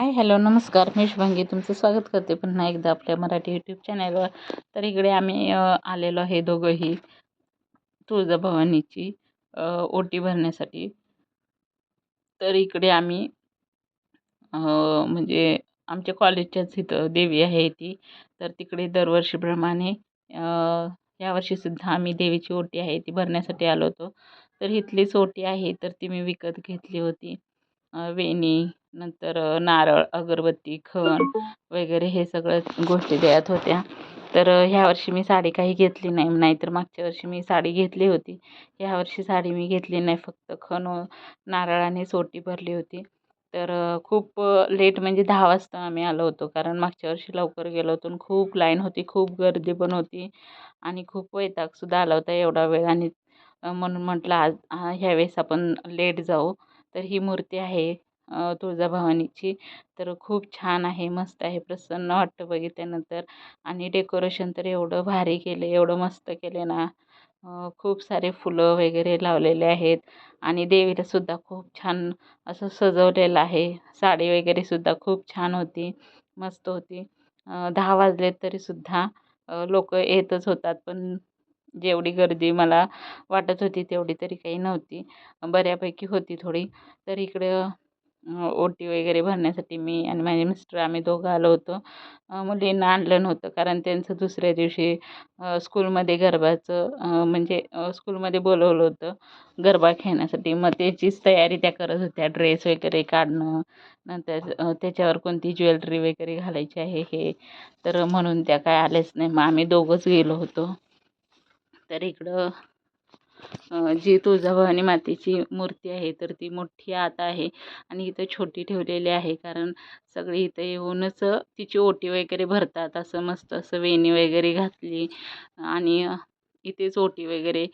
Hi hello नमस्कार. मी शुभांगी. तुमचं स्वागत करते पुन्हा एकदा आपल्या मराठी यूट्यूब चॅनलवर तर इकडे आम्ही आलेलो आहे दोघंही. तुळजाभवानीची ओटी भरण्यासाठी. तर इकडे आम्ही म्हणजे आमच्या कॉलेजच्याच इथं देवी आहे ती. तर तिकडे दरवर्षीप्रमाणे यावर्षीसुद्धा आम्ही देवीची ओटी आहे ती भरण्यासाठी आलो होतो. तर इथलीच ओटी आहे तर ती मी विकत घेतली होती. वेणी नंतर नारळ अगरबत्ती खण वगैरे हे सगळं गोष्टी द्यायत होत्या. तर ह्या वर्षी मी साडी काही घेतली नाही. नाहीतर मागच्या वर्षी मी साडी घेतली होती. ह्या वर्षी साडी मी घेतली नाही. फक्त खण नारळाने सोटी भरली होती. तर खूप लेट म्हणजे दहा वाजता आम्ही आलो होतो. कारण मागच्या वर्षी लवकर गेलो होतो खूप लाईन होती खूप गर्दी पण होती आणि खूप वैतागसुद्धा आला होता एवढा वेळ. आणि म्हणून म्हटलं आज ह्यावेळेस आपण लेट जाऊ. तर ही मूर्ती आहे तुळजाभवानीची. तर खूप छान आहे मस्त आहे प्रसन्न वाटतं बघितल्यानंतर. आणि डेकोरेशन तर एवढं भारी केलं एवढं मस्त केले ना. खूप सारे फुलं वगैरे लावलेले आहेत. आणि देवीलासुद्धा खूप छान असं सजवलेलं आहे. साडी वगैरेसुद्धा खूप छान होती मस्त होती. दहा वाजले तरीसुद्धा लोक येतच होतात पण जेवढी गर्दी मला वाटत होती तेवढी तरी काही नव्हती. बऱ्यापैकी होती थोडी. तर इकडं ओटी वगैरे भरण्यासाठी मी आणि माझे मिस्टर आम्ही दोघं आलो होतो. मुलींना आणलं नव्हतं कारण त्यांचं दुसऱ्या दिवशी स्कूलमध्ये गरबाचं म्हणजे स्कूलमध्ये बोलवलं होतं गरबा खेळण्यासाठी. मग त्याचीच तयारी त्या करत होत्या. ड्रेस वगैरे काढणं नंतर त्याच्यावर कोणती ज्वेलरी वगैरे घालायची आहे हे. तर म्हणून त्या काय आल्याच नाही. मग आम्ही दोघंच गेलो होतो. तर इकडं जी तुळजाभवानी मातेची मूर्ती आहे तर ती मोठी आत आहे आणि इथं छोटी ठेवलेली आहे. कारण सगळी इथं येऊनच तिची ओटी वगैरे भरतात असं मस्त असं वेणी वगैरे घातली आणि इथेच ओटी वगैरे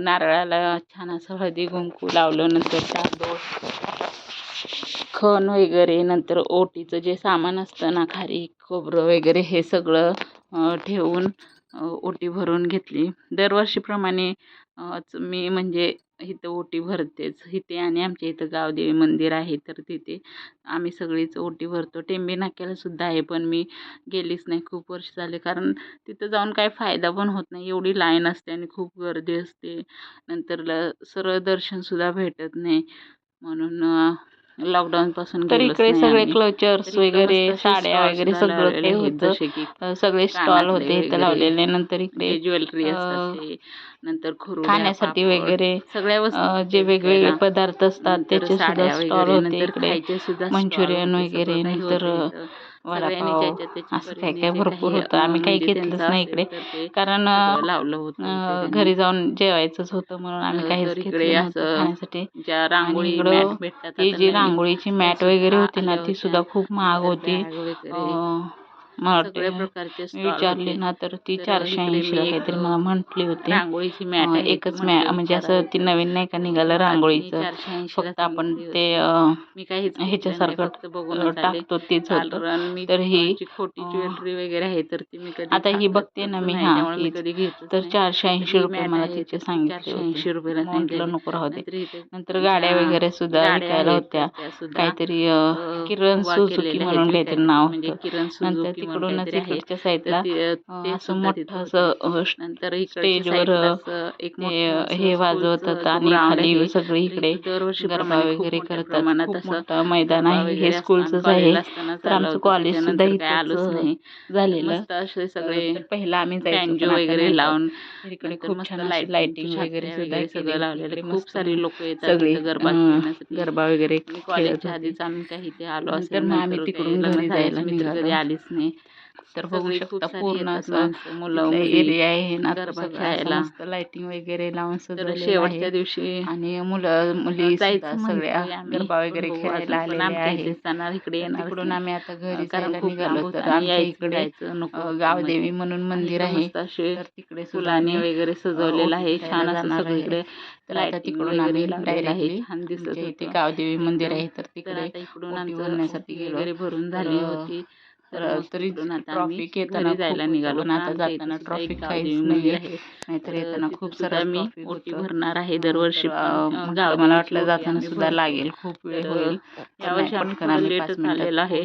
नारळाला छान असं हळदी कुंकू लावलं नंतर तांदूळ खण वगैरे नंतर ओटीचं जे सामान असतं ना खारी खोबरं वगैरे हे सगळं ठेवून ओटी भरून घेतली. दरवर्षीप्रमाणे मी म्हणजे इथं ओटी भरतेच. इथे आणि आमच्या इथं गावदेवी मंदिर आहे तर तिथे आम्ही सगळीच ओटी भरतो. टेंबे नाक्याला सुद्धा आहे पण मी गेलीच नाही. खूप वर्ष झाले कारण तिथं जाऊन काय फायदा पण होत नाही. एवढी लाईन असते आणि खूप गर्दी असते. नंतर ल सरळ दर्शनसुद्धा भेटत नाही. म्हणून लॉकडाऊनपासून तर इकडे सगळे. क्लचर्स इकडं वगैरे साड्या वगैरे सगळं आहेत, होतं. सगळे स्टॉल होते इथं लावलेले. नंतर इकडे जे ज्वेलरी ते नंतर खाण्यासाठी वगैरे सगळ्या वस्तू जे वेगवेगळे. पदार्थ असतात त्याचे सुद्धा स्टॉल होते इकडे. मंचुरियन वगैरे नंतर वडापाव असं काय काय भरपूर होतं. आम्ही काही घेतलंच नाही इकडे. कारण लावलं होतं. घरी जाऊन जेवायचंच होतं म्हणून आम्ही काहीच इकडे घेतलं असं खाण्यासाठी. ज्या रांगोळी भेटतात ही जी रांगोळीची मॅट वगैरे होती ना ती सुद्धा. खूप महाग होती. मला वाटते सगळ्या प्रकारचे मी स्टॉल विचारली होते. ना तर ती तर चारशे इकडे ऐंशीला मी एक काहीतरी मला म्हटली होती. रांगोळीची अ, मॅट आहे एकच मॅ म्हटलं म्हणजे असं ती नवीन नाही का निघालं रांगोळीचं? फक्त आपण ते अ, मी काहीच ह्याच्यासारखं फक्त आले. टाकतो तेच होतं. मी तर ही खोटी अ, ज्वेलरी वगैरे आहे तर ती मी कधी आता ही बघते ना मी हा त्यामुळे मी हीच. कधी घेतच तर चारशे ऐंशी रुपये मॅट मला तिचे सांगितले चारशे होते. ऐंशी रुपयाला मग म्हटलं सांगितलेली नको राहू दे. नंतर इथे नंतर ज्या गाड्या वगैरे सुद्धा गाड्या विकायला आहेत होत्या. तर त्या सुद्धा. काहीतरी अ, अ, किरण सुझुकी आहेत म्हणून काहीतरी नाव म्हणजे होतं. किरण नंतर सुझुकी म्हणून काहीतरी आहे. तर साईडला ती ते असं मोठं असं नंतर साईडलाच एक ते हे वाजवत स्कूलचं होतं जो आणि खाली सगळे तर इकडे इथं गरबा वगैरे करतात. खूप असं मोठं मैदान आहे. हे स्कूलचंच आहे. तर आमचं कॉलेज सुद्धा तर झालेलं. असे सगळे तर पहिला आम्ही जायचो वगैरे लावून तर इकडे खूप छान लाइटिंग वगैरे सुद्धा सगळं लावलेलं. इकडे खूप सारे लोक येतात सगळी गरबा गरबा वगैरे कॉलेजच्या आधीच आम्ही काही इथे आलो असेल मग आम्ही तिकडून घरी जायला मी तर कधी आलीच नाही तर बघू शकता पूर्ण असं मुलं एरिया आहे ना खेळायला लाइटिंग वगैरे लावून आहे. शेवटच्या दिवशी आणि मुलं मुली जायचं सगळ्या आम्ही गरबा वगैरे खेळायला इथेच जाणार इकडे नाही आम्ही आता घरी कारण निघालो तर आमच्या इकडे गावदेवी मध्ये म्हणून मंदिर आहे. तर तिकडे फुलांनी आम्ही वगैरे सजवलेलं आहे. छान असं जाणार आहे. सगळीकडे तर आता तिकडून आम्ही आहे. डायरेक्टली छान दिसत होतं. गावदेवी मंदिर आहे. तर तिकडे इकडून आमचं भरण्यासाठी वगैरे भरून झाली होती. तर मग तरी ट्रॉफिक येताना जायला निघालो आता जाताना ट्रॉफिक काहीच मंदिर नाही आहे. नाहीतर तर येताना खूप सारं मी ओटी भरणार आहे दरवर्षी तर, गावदेवीची मला वाटलं जाताना सुद्धा. लागेल. खूप वेळ तर, होईल. यावर्षी आम्ही मिनिटात आलेलो आहे.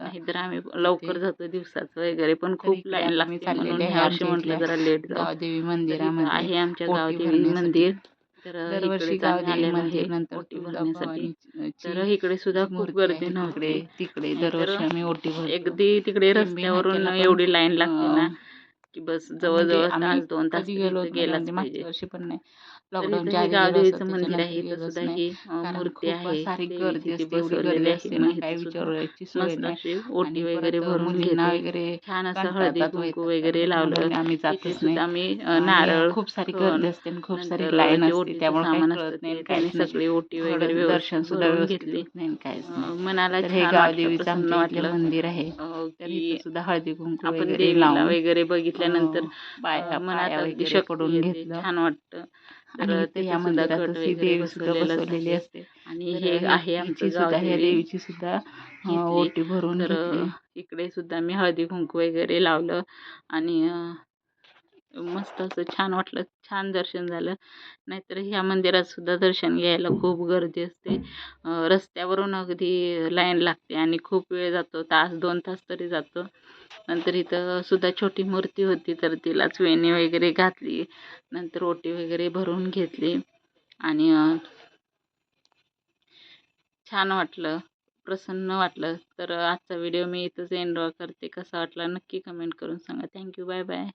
नाहीतर आम्ही लवकर जातो दिवसाचं वगैरे पण तर खूप लाईन लागते. म्हणून ह्या वर्षी म्हटलं जरा लेट जाऊ. तर इथं मंदिरामध्ये आहे आमच्या गावदेवी भरण्यासाठी. मंदिर. तर दरवर्षी आम्ही गावदेवी आलेलो मंदिर नंतर ओटी तुळजाभवानी भरण्यासाठी तर इकडे सुद्धा खूप गर्दी नव्हती. तिकडे दरवर्षी आम्ही ओटी भरतो. अगदी तिकडे रस्त्यावरून एवढी लाईन लागते ना. की बस म्हणजे जवळजवळ आम्ही तास दोन तास गेलो म्हणजे गेलाच मागच्या पाहिजे. वर्षी पण नाही. लॉकडाऊनच्या हे गावदेवीचं मंदिर आहे इथं सुद्धा. ही मूर्ती आहे सारी गर्दी असते असते मग काही विचारायची सोय नाही. ओटी वगैरे भरून घेतली वगैरे छान असं हळदी कुंकू वगैरे लावलं. म्हणून आम्ही जातच सुद्धा नाही. आम्ही नारळ खूप सारी फळ, गर्दी असते आणि खूप सारी लाईन असते त्यामुळे काही सामान असतं नाही. नाही सगळी ओटी वगैरे दर्शन सुद्धा व्यवस्थित नाही अं, मनाला हे छान वाटलं मंदिर आहे. सुद्धा हळदी कुंकू आपण वगैरे देवीला वगैरे बघितल्यानंतर अं, पाया मनात अगदी येते घेतलं. छान वाटतं. आणि कट ही वगैरे देवी सुद्धा बसवलेलंच बसवलेली आहे असते. आणि तर हे हि- आहे हिची आमचं सुद्धा ह्या देवीची सुद्धा. ओटी भरून इकडे सुद्धा मी हळदी कुंकू वगैरे लावलं. आणि मस्त असं छान वाटलं छान दर्शन झालं. नाहीतर ह्या मंदिरात सुद्धा दर्शन घ्यायला खूप गर्दी असते. रस्त्यावरून अगदी लाईन लागते आणि खूप वेळ जातो. तास दोन तास तरी जातो. नंतर इथं सुद्धा छोटी मूर्ती होती तर तिलाच वेणी वगैरे घातली. नंतर ओटी वगैरे भरून घेतली. आणि छान वाटलं प्रसन्न वाटलं. तर आजचा व्हिडिओ मी इथंच एन्जॉय करते. कसा वाटला नक्की कमेंट करून सांगा. Thank you bye bye